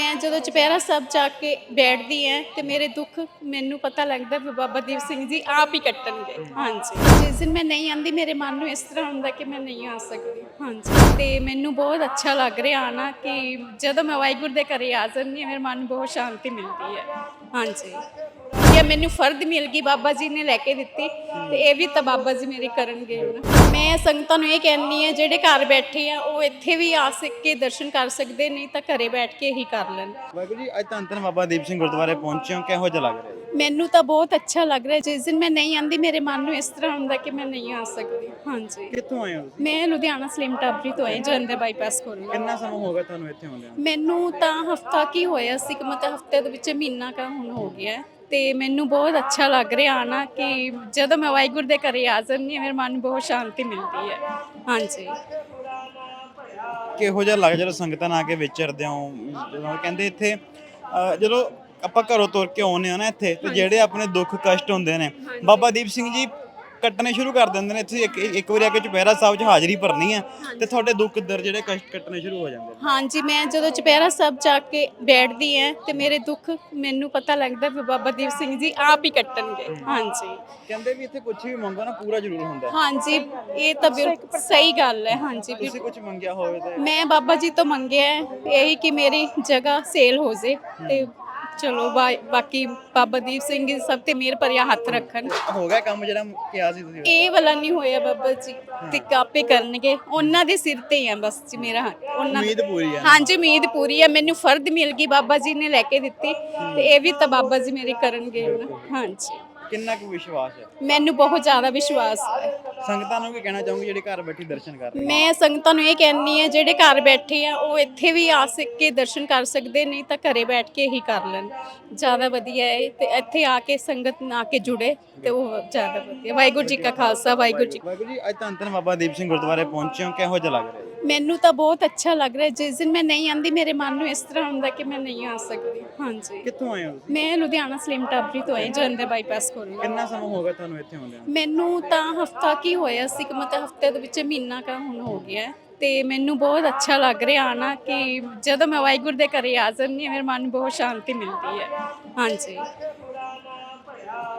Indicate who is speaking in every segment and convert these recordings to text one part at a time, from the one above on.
Speaker 1: ਮੈਂ ਜਦੋਂ ਚੁਪਹਿਰਾ ਸਾਹਿਬ ਜਾ ਕੇ ਬੈਠਦੀ ਐ ਤੇ ਮੇਰੇ ਦੁੱਖ ਮੈਨੂੰ ਪਤਾ ਲੱਗਦਾ ਵੀ ਬਾਬਾ ਦੀਪ ਸਿੰਘ ਜੀ ਆਪ ਹੀ ਕੱਟਣਗੇ। ਹਾਂਜੀ। ਜਿਸ ਦਿਨ ਮੈਂ ਨਹੀਂ ਆਂਦੀ, ਮੇਰੇ ਮਨ ਨੂੰ ਇਸ ਤਰ੍ਹਾਂ ਹੁੰਦਾ ਕਿ ਮੈਂ ਨਹੀਂ ਆ ਸਕਦੀ। ਹਾਂਜੀ। ਤੇ ਮੈਨੂੰ ਬਹੁਤ ਅੱਛਾ ਲੱਗ ਰਿਹਾ ਆਣਾ ਕਿ ਜਦੋਂ ਮੈਂ ਵਾਹਿਗੁਰੂ ਦੇ ਘਰੇ ਆ ਜਾਂਦੀ ਹਾਂ, ਮੇਰੇ ਮਨ ਨੂੰ ਬਹੁਤ ਸ਼ਾਂਤੀ ਮਿਲਦੀ ਹੈ। ਹਾਂਜੀ। ਕਿ ਮੈਨੂੰ ਫਰਦ ਮਿਲ ਗਈ ਬਾਬਾ ਜੀ ਨੇ ਲੈ ਕੇ ਦਿੱਤੀ ਤੇ ਇਹ ਵੀ ਤਾਂ ਬਾਬਾ ਜੀ ਮੇਰੇ ਕਰਨਗੇ। ਮੈਂ ਸੰਗਤਾਂ ਨੂੰ ਇਹ ਕਹਿੰਨੀ ਆ ਜਿਹੜੇ ਘਰ ਬੈਠੇ ਆ ਉਹ ਇੱਥੇ ਵੀ ਆ ਸਕ ਕੇ ਦਰਸ਼ਨ ਕਰ ਸਕਦੇ ਨਹੀਂ ਤਾਂ ਘਰੇ ਬੈਠ ਕੇ ਹੀ ਕਰ ਲੈਣ।
Speaker 2: ਵਾਹਿਗੁਰੂ ਜੀ ਅੱਜ ਧੰਨ ਧੰਨ ਬਾਬਾ ਦੀਪ ਸਿੰਘ ਗੁਰਦੁਆਰੇ ਪਹੁੰਚੇ ਹੋ ਕਿਹੋ ਜਿਹਾ ਲੱਗ ਰਿਹਾ
Speaker 1: ਮੈਨੂੰ ਤਾਂ ਬਹੁਤ ਅੱਛਾ ਲੱਗ ਰਿਹਾ ਜਿਸ ਦਿਨ ਮੈਂ ਨਹੀਂ ਆਂਦੀ ਮੇਰੇ ਮਨ ਨੂੰ ਇਸ ਤਰ੍ਹਾਂ ਹੁੰਦਾ ਕਿ ਮੈਂ ਨਹੀਂ ਆ ਸਕਦੀ। ਹਾਂਜੀ।
Speaker 2: ਕਿੱਥੋਂ ਆਏ ਹੋ ਤੁਸੀਂ?
Speaker 1: ਮੈਂ ਲੁਧਿਆਣਾ ਸਲਿਮ ਟਾਬਰੀ ਤੋਂ ਆਈ ਜਲੰਧਰ ਬਾਈਪਾਸ ਕੋਲ।
Speaker 2: ਕਿੰਨਾ ਸਮਾਂ ਹੋ ਗਿਆ ਤੁਹਾਨੂੰ ਇੱਥੇ ਆਉਂਦਿਆਂ
Speaker 1: ਮੈਨੂੰ ਤਾਂ ਹਫਤਾ ਕੀ ਹੋਇਆ ਸੀ ਕਿ ਮਤਲਬ ਹਫ਼ਤੇ ਦੇ ਵਿੱਚ ਮਹੀਨਾ ਕਾ ਹੁਣ ਹੋ ਗਿਆ। ਹੈ ਤੇ ਮੈਨੂੰ ਬਹੁਤ ਅੱਛਾ ਲੱਗ ਰਿਹਾ ਆਣਾ ਕਿ ਜਦੋਂ ਮੈਂ ਵਾਹਿਗੁਰੂ ਦੇ ਘਰੇ ਆ ਜਾਂਦੀ ਹਾਂ ਮੇਰੇ ਮਨ ਨੂੰ ਬਹੁਤ ਸ਼ਾਂਤੀ ਮਿਲਦੀ ਹੈ। ਹਾਂਜੀ।
Speaker 2: ਕਿਹੋ ਜਿਹਾ ਲੱਗ ਜਦੋਂ ਸੰਗਤਾਂ ਨਾਲ ਆ ਕੇ ਵਿਚਰਦੇ ਹੋ? ਜਦੋਂ ਕਹਿੰਦੇ ਇੱਥੇ ਅਹ, ਜਦੋਂ ਆਪਾਂ ਘਰੋਂ ਤੁਰ ਕੇ ਆਉਂਦੇ ਆ ਨਾ ਇੱਥੇ ਤੇ ਜਿਹੜੇ ਆਪਣੇ ਦੁੱਖ ਕਸ਼ਟ ਹੁੰਦੇ ਨੇ ਬਾਬਾ ਦੀਪ ਸਿੰਘ ਜੀ ਕੱਟਣੇ ਸ਼ੁਰੂ ਕਰ ਦਿੰਦੇ ਨੇ ਇੱਥੇ ਇੱਕ ਇੱਕ ਵਾਰੀ ਆ ਕੇ ਚੁਪਹਿਰਾ ਸਾਹਿਬ 'ਚ ਹਾਜ਼ਰੀ ਭਰਨੀ ਆ ਤੇ ਤੁਹਾਡੇ ਦੁੱਖ ਦਰ ਜਿਹੜੇ ਕਸ਼ਟ ਕੱਟਣੇ ਸ਼ੁਰੂ ਹੋ ਜਾਂਦੇ ਨੇ।
Speaker 1: ਹਾਂਜੀ ਮੈਂ ਜਦੋਂ ਚੁਪਹਿਰਾ ਸਾਹਿਬ ਜਾ ਕੇ ਬੈਠਦੀ ਹਾਂ ਤੇ ਮੇਰੇ ਦੁੱਖ ਮੈਨੂੰ ਪਤਾ ਲੱਗਦਾ ਵੀ ਬਾਬਾ ਦੀਪ ਸਿੰਘ ਜੀ ਆਪ ਹੀ ਕੱਟਣਗੇ। ਹਾਂਜੀ।
Speaker 2: ਕਹਿੰਦੇ ਵੀ ਇੱਥੇ ਕੁਝ ਵੀ ਮੰਗੋ ਨਾ ਪੂਰਾ ਜ਼ਰੂਰ ਹੁੰਦਾ ਹੈ।
Speaker 1: ਹਾਂਜੀ ਇਹ ਤਾਂ ਬਿਲਕੁਲ ਸਹੀ ਗੱਲ ਹੈ ਹਾਂਜੀ
Speaker 2: ਤੁਸੀਂ ਕੁਝ ਮੰਗਿਆ ਹੋਵੇ ਤੇ।
Speaker 1: ਮੈਂ ਬਾਬਾ ਜੀ ਤੋਂ ਮੰਗਿਆ ਹੈ ਇਹੀ ਕਿ ਮੇਰੀ ਜਗ੍ਹਾ ਸੇਲ ਹੋ ਜੇ ਤੇ ਚਲੋ ਬਾ- ਬਾਕੀ ਬਾਬਾ ਦੀਪ ਸਿੰਘ ਜੀ ਸਭ ਤੇ ਮੇਰ ਭਰਿਆ ਹੱਥ ਰੱਖਣ।
Speaker 2: ਹੋ ਗਿਆ ਕੰਮ ਜਿਹੜਾ ਕਿਹਾ ਸੀ ਤੁਸੀਂ?
Speaker 1: ਇਹ ਵਾਲਾ ਨਹੀਂ ਹੋਇਆ ਬਾਬਾ ਜੀ ਤੇ ਕਾਪੇ ਕਰਨਗੇ। ਉਹਨਾਂ ਦੇ ਸਿਰ ਤੇ ਹੀ ਆ ਬਸ ਜੀ ਮੇਰਾ ਹੱਥ। ਉਹਨਾਂ
Speaker 2: ਉਮੀਦ ਪੂਰੀ ਆ।
Speaker 1: ਹਾਂਜੀ ਉਮੀਦ ਪੂਰੀ ਹੈ ਮੈਨੂੰ ਫਰਦ ਮਿਲ ਗਈ ਬਾਬਾ ਜੀ ਨੇ ਲੈ ਕੇ ਦਿੱਤੀ ਤੇ ਇਹ ਵੀ ਤਾਂ ਬਾਬਾ ਜੀ ਮੇਰੇ ਕਰਨਗੇ। ਹਾਂਜੀ।
Speaker 2: ਕਿੰਨਾ ਕੁ ਵਿਸ਼ਵਾਸ ਹੈ?
Speaker 1: ਮੈਨੂੰ ਬਹੁਤ ਜ਼ਿਆਦਾ ਵਿਸ਼ਵਾਸ ਹੈ।
Speaker 2: ਸੰਗਤਾਂ ਨੂੰ ਕੀ ਕਹਿਣਾ ਚਾਹੋਗੇ ਜਿਹੜੇ ਘਰ ਬੈਠੀ ਦਰਸ਼ਨ ਕਰ ਰਹੇ
Speaker 1: ਮੈਂ ਸੰਗਤਾਂ ਨੂੰ ਇਹ ਕਹਿੰਨੀ ਆ ਜਿਹੜੇ ਘਰ ਬੈਠੇ ਆ ਉਹ ਇੱਥੇ ਵੀ ਆ ਸਕ ਕੇ ਦਰਸ਼ਨ ਕਰ ਸਕਦੇ ਨਹੀਂ ਤਾਂ ਘਰੇ ਬੈਠ ਕੇ ਹੀ ਕਰ ਲੈਣ। ਜ਼ਿਆਦਾ ਵਧੀਆ ਹੈ ਤੇ ਇੱਥੇ ਆ ਕੇ ਸੰਗਤ ਨਾਲ ਕੇ ਜੁੜੇ ਤੇ ਉਹ ਜ਼ਿਆਦਾ ਵਧੀਆ। ਵਾਹਿਗੁਰੂ ਜੀ ਕਾ ਖਾਲਸਾ ਵਾਹਿਗੁਰੂ ਜੀ
Speaker 2: ਵਾਹਿਗੁਰੂ ਜੀ ਅੱਜ ਧੰਨ ਧੰਨ ਬਾਬਾ ਦੀਪ ਸਿੰਘ ਗੁਰਦੁਆਰੇ ਪਹੁੰਚੇ ਹੋ ਕਿਹੋ ਜਿਹਾ ਲੱਗ ਰਿਹਾ?
Speaker 1: ਮੈਨੂੰ ਤਾਂ ਬਹੁਤ ਅੱਛਾ ਲੱਗ ਰਿਹਾ ਜਿਸ ਦਿਨ ਮੈਂ ਨਹੀਂ ਆਂਦੀ ਮੇਰੇ ਮਨ ਨੂੰ ਇਸ ਤਰ੍ਹਾਂ ਹੁੰਦਾ ਕਿ ਮੈਂ ਨਹੀਂ ਆ ਸਕਦੀ। ਹਾਂਜੀ।
Speaker 2: ਕਿੱਥੋਂ ਆਏ ਹੋ ਤੁਸੀਂ?
Speaker 1: ਮੈਂ ਲੁਧਿਆਣਾ ਸਲਿਮ ਟਾਬਰੀ ਤੋਂ ਆਈ ਜਲੰਧਰ ਬਾਈਪਾਸ ਕੋਲ।
Speaker 2: ਕਿੰਨਾ ਸਮਾਂ ਹੋ ਗਿਆ ਤੁਹਾਨੂੰ ਇੱਥੇ ਆਉਂਦਿਆਂ
Speaker 1: ਮੈਨੂੰ ਤਾਂ ਹਫਤਾ ਕੀ ਹੋਇਆ ਸੀ ਕਿ ਮਤਲਬ ਹਫ਼ਤੇ ਦੇ ਵਿੱਚ ਮਹੀਨਾ ਕਾ ਹੁਣ ਹੋ ਗਿਆ। ਹੈ ਤੇ ਮੈਨੂੰ ਬਹੁਤ ਅੱਛਾ ਲੱਗ ਰਿਹਾ ਆਣਾ ਕਿ ਜਦੋਂ ਮੈਂ ਵਾਹਿਗੁਰੂ ਦੇ ਘਰੇ ਆ ਜਾਂਦੀ ਹਾਂ ਮੇਰੇ ਮਨ ਨੂੰ ਬਹੁਤ ਸ਼ਾਂਤੀ ਮਿਲਦੀ ਹੈ। ਹਾਂਜੀ।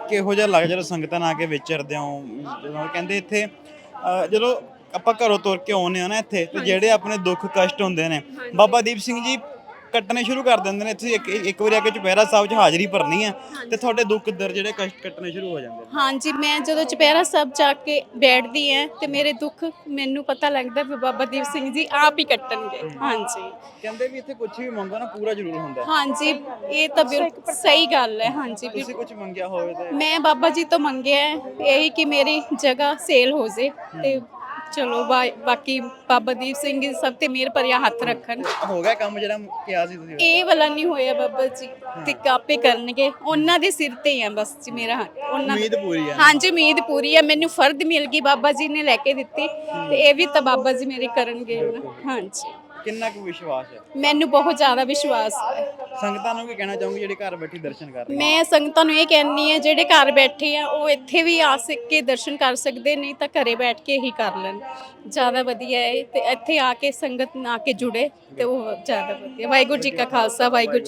Speaker 2: ਕਿਹੋ ਜਿਹਾ ਲੱਗ ਜਦੋਂ ਸੰਗਤਾਂ ਨਾਲ ਆ ਕੇ ਵਿਚਰਦੇ ਹੋ? ਜਦੋਂ ਕਹਿੰਦੇ ਇੱਥੇ ਅਹ, ਜਦੋਂ ਆਪਾਂ ਘਰੋਂ ਤੁਰ ਕੇ ਆਉਂਦੇ ਆ ਨਾ ਇੱਥੇ ਤੇ ਜਿਹੜੇ ਆਪਣੇ ਦੁੱਖ ਕਸ਼ਟ ਹੁੰਦੇ ਨੇ ਬਾਬਾ ਦੀਪ ਸਿੰਘ ਜੀ ਕੱਟਣੇ ਸ਼ੁਰੂ ਕਰ ਦਿੰਦੇ ਨੇ ਇੱਥੇ ਇੱਕ ਇੱਕ ਵਾਰੀ ਆ ਕੇ ਚੁਪਹਿਰਾ ਸਾਹਿਬ 'ਚ ਹਾਜ਼ਰੀ ਭਰਨੀ ਆ ਤੇ ਤੁਹਾਡੇ ਦੁੱਖ ਦਰ ਜਿਹੜੇ ਕਸ਼ਟ ਕੱਟਣੇ ਸ਼ੁਰੂ ਹੋ ਜਾਂਦੇ ਨੇ।
Speaker 1: ਹਾਂਜੀ ਮੈਂ ਜਦੋਂ ਚੁਪਹਿਰਾ ਸਾਹਿਬ ਜਾ ਕੇ ਬੈਠਦੀ ਹਾਂ ਤੇ ਮੇਰੇ ਦੁੱਖ ਮੈਨੂੰ ਪਤਾ ਲੱਗਦਾ ਵੀ ਬਾਬਾ ਦੀਪ ਸਿੰਘ ਜੀ ਆਪ ਹੀ ਕੱਟਣਗੇ। ਹਾਂਜੀ।
Speaker 2: ਕਹਿੰਦੇ ਵੀ ਇੱਥੇ ਕੁਝ ਵੀ ਮੰਗੋ ਨਾ ਪੂਰਾ ਜ਼ਰੂਰ ਹੁੰਦਾ। ਹੈ।
Speaker 1: ਹਾਂਜੀ ਇਹ ਤਾਂ ਬਿਲਕੁਲ ਸਹੀ ਗੱਲ ਹੈ ਹਾਂਜੀ
Speaker 2: ਤੁਸੀਂ ਕੁਝ ਮੰਗਿਆ ਹੋਵੇ ਤੇ।
Speaker 1: ਮੈਂ ਬਾਬਾ ਜੀ ਤੋਂ ਮੰਗਿਆ ਹੈ ਇਹੀ ਕਿ ਮੇਰੀ ਜਗ੍ਹਾ ਸੇਲ ਹੋ ਜੇ ਤੇ ਚਲੋ ਬਾ- ਬਾਕੀ ਬਾਬਾ ਦੀਪ ਸਿੰਘ ਜੀ ਸਭ ਤੇ ਮੇਰ ਭਰਿਆ ਹੱਥ ਰੱਖਣ।
Speaker 2: ਹੋ ਗਿਆ ਕੰਮ ਜਿਹੜਾ ਕਿਹਾ ਸੀ ਤੁਸੀਂ?
Speaker 1: ਇਹ ਵਾਲਾ ਨਹੀਂ ਹੋਇਆ ਬਾਬਾ ਜੀ ਤੇ ਕਾਪੇ ਕਰਨਗੇ। ਉਹਨਾਂ ਦੇ ਸਿਰ ਤੇ ਹੀ ਆ ਬਸ ਜੀ ਮੇਰਾ ਹੱਥ। ਉਹਨਾਂ
Speaker 2: ਉਮੀਦ ਪੂਰੀ ਆ।
Speaker 1: ਹਾਂਜੀ ਉਮੀਦ ਪੂਰੀ ਹੈ ਮੈਨੂੰ ਫਰਦ ਮਿਲ ਗਈ ਬਾਬਾ ਜੀ ਨੇ ਲੈ ਕੇ ਦਿੱਤੀ ਤੇ ਇਹ ਵੀ ਤਾਂ ਬਾਬਾ ਜੀ ਮੇਰੇ ਕਰਨਗੇ ਹੁਣ। ਹਾਂਜੀ।
Speaker 2: ਕਿੰਨਾ ਕੁ ਵਿਸ਼ਵਾਸ ਹੈ?
Speaker 1: ਮੈਨੂੰ ਬਹੁਤ ਜ਼ਿਆਦਾ ਵਿਸ਼ਵਾਸ ਹੈ।
Speaker 2: ਸੰਗਤਾਂ ਨੂੰ ਕੀ ਕਹਿਣਾ ਚਾਹੋਗੇ ਜਿਹੜੇ ਘਰ ਬੈਠੀ ਦਰਸ਼ਨ ਕਰ ਰਹੇ
Speaker 1: ਮੈਂ ਸੰਗਤਾਂ ਨੂੰ ਇਹ ਕਹਿੰਨੀ ਆ ਜਿਹੜੇ ਘਰ ਬੈਠੇ ਆ ਉਹ ਇੱਥੇ ਵੀ ਆ ਸਕ ਕੇ ਦਰਸ਼ਨ ਕਰ ਸਕਦੇ ਨਹੀਂ ਤਾਂ ਘਰੇ ਬੈਠ ਕੇ ਹੀ ਕਰ ਲੈਣ। ਜ਼ਿਆਦਾ ਵਧੀਆ ਹੈ ਤੇ ਇੱਥੇ ਆ ਕੇ ਸੰਗਤ ਨਾਲ ਕੇ ਜੁੜੇ ਤੇ ਉਹ ਜ਼ਿਆਦਾ ਵਧੀਆ। ਵਾਹਿਗੁਰੂ ਜੀ ਕਾ ਖਾਲਸਾ ਵਾਹਿਗੁਰੂ ਜੀ